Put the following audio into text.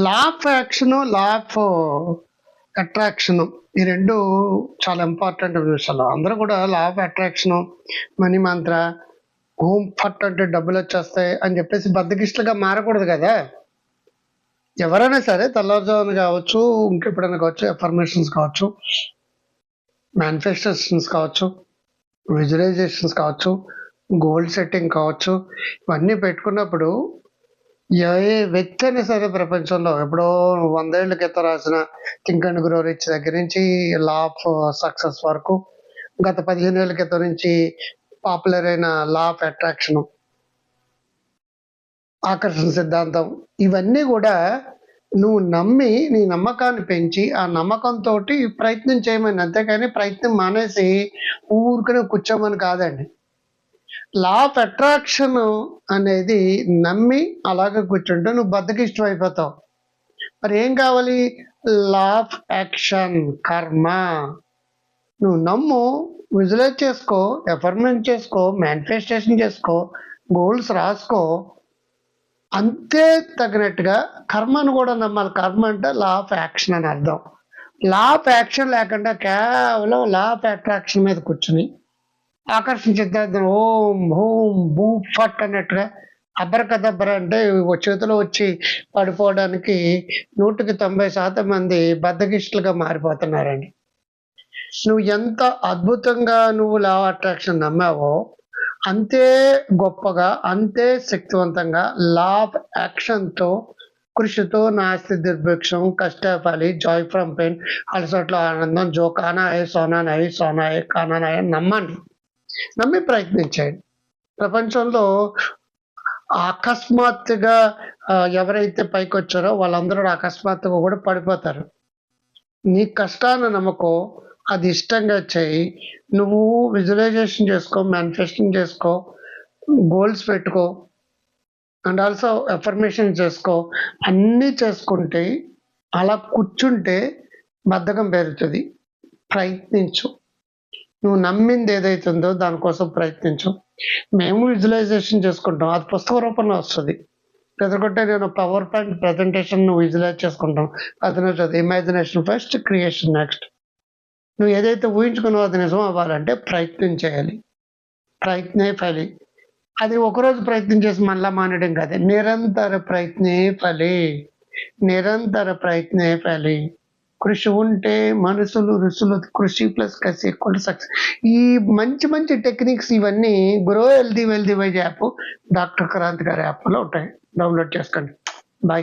Law of action law of attraction ఈ రెండు చాలా ఇంపార్టెంట్ విషయాలు అందరూ కూడా లా ఆఫ్ అట్రాక్షన్ మనీ మంత్ర హోమ్ ఫట్ అంటే డబ్బులు వచ్చేస్తాయి అని చెప్పేసి బద్దకిష్టలుగా మారకూడదు కదా. ఎవరైనా సరే తెల్లవారుజామున కావచ్చు ఇంకెప్పుడైనా కావచ్చు ఎఫర్మేషన్స్ కావచ్చు మేనిఫెస్టేషన్స్ కావచ్చు విజువలైజేషన్స్ కావచ్చు గోల్ సెట్టింగ్ కావచ్చు ఇవన్నీ పెట్టుకున్నప్పుడు ఏ వ్యక్తి అయినా సరే ప్రపంచంలో ఎప్పుడో వందేళ్ళ క్రితం రాసిన థింక్ అండ్ గ్రో రిచ్ దగ్గర నుంచి లా ఆఫ్ సక్సెస్ వరకు గత పదిహేను ఏళ్ళ క్రితం నుంచి పాపులర్ అయిన లా ఆఫ్ అట్రాక్షన్ ఆకర్షణ సిద్ధాంతం ఇవన్నీ కూడా నువ్వు నమ్మి నీ నమ్మకాన్ని పెంచి ఆ నమ్మకంతో ప్రయత్నం చేయమని అంతేకాని ప్రయత్నం మానేసి ఊరుకునే కూర్చోమని కాదండి. లా ఆఫ్ అట్రాక్షన్ అనేది నమ్మి అలాగే కూర్చుంటే నువ్వు బద్దకిష్టం అయిపోతావు. మరి ఏం కావాలి? లా ఆఫ్ యాక్షన్ కర్మ నువ్వు నమ్ము విజులైజ్ చేసుకో ఎఫర్మెంట్ చేసుకో మేనిఫెస్టేషన్ చేసుకో గోల్స్ రాసుకో. అంతే తగినట్టుగా కర్మను కూడా నమ్మాలి. కర్మ అంటే లా ఆఫ్ యాక్షన్ అని అర్థం. లా ఆఫ్ యాక్షన్ లేకుండా కేవలం లా ఆఫ్ అట్రాక్షన్ మీద కూర్చుని ఆకర్షించేద్దాం ఓం హోం భూ ఫట్ అన్నట్టుగా అబ్రకదబ్ర అంటే ఓ చేతిలో వచ్చి పడిపోవడానికి నూటికి తొంభై శాతం మంది బద్దకిష్టులుగా మారిపోతున్నారండి. నువ్వు ఎంత అద్భుతంగా నువ్వు లా అట్రాక్షన్ నమ్మావో అంతే గొప్పగా అంతే శక్తివంతంగా లా ఆఫ్ యాక్షన్తో కృషితో నాస్తి దుర్భిక్షం కష్టఫలి జాయ్ ఫ్రమ్ పెయిన్ అలసట్లో ఆనందం జో కానా హే సోనా నై సోనా హే కానా నమ్మండి. నమ్మి ప్రయత్నించండి ప్రపంచంలో అకస్మాత్తుగా ఎవరైతే పైకి వచ్చారో వాళ్ళందరూ అకస్మాత్తుగా కూడా పడిపోతారు. నీ కష్టాన్ని నమ్మకో అది ఇష్టంగా చేయి. నువ్వు విజువలైజేషన్ చేసుకో మేనిఫెస్టింగ్ చేసుకో గోల్స్ పెట్టుకో. అండ్ ఆల్సో ఎఫర్మేషన్ చేసుకో. అన్నీ చేసుకుంటే అలా కూర్చుంటే బద్ధకం పెరుగుతుంది. ప్రయత్నించు. నువ్వు నమ్మింది ఏదైతుందో దానికోసం ప్రయత్నించు. మేము విజువలైజేషన్ చేసుకుంటాం. అది పుస్తక రూపంలో వస్తుంది. ఎదుర్కొంటే నేను పవర్ పాయింట్ ప్రజెంటేషన్ నువ్వు విజువలైజ్ చేసుకుంటాం. అది నచ్చదు ఇమాజినేషన్ ఫస్ట్ క్రియేషన్ నెక్స్ట్ నువ్వు ఏదైతే ఊహించుకున్నావు అది నిజం అవ్వాలంటే ప్రయత్నం చేయాలి. ప్రయత్నే ఫలి. అది ఒకరోజు ప్రయత్నం చేసి మళ్ళా మానేయడం కాదు. నిరంతర ప్రయత్నే ఫలి. నిరంతర ప్రయత్నే ఫలి. కృషి ఉంటే మనసులు రుసులు కృషి ప్లస్ కసి ఎక్కువ సక్సెస్ ఈ మంచి మంచి టెక్నిక్స్ ఇవన్నీ grow healthy wealthy wise app doctor Kranthi గారి యాప్లో ఉంటాయి. డౌన్లోడ్ చేసుకోండి. బాయ్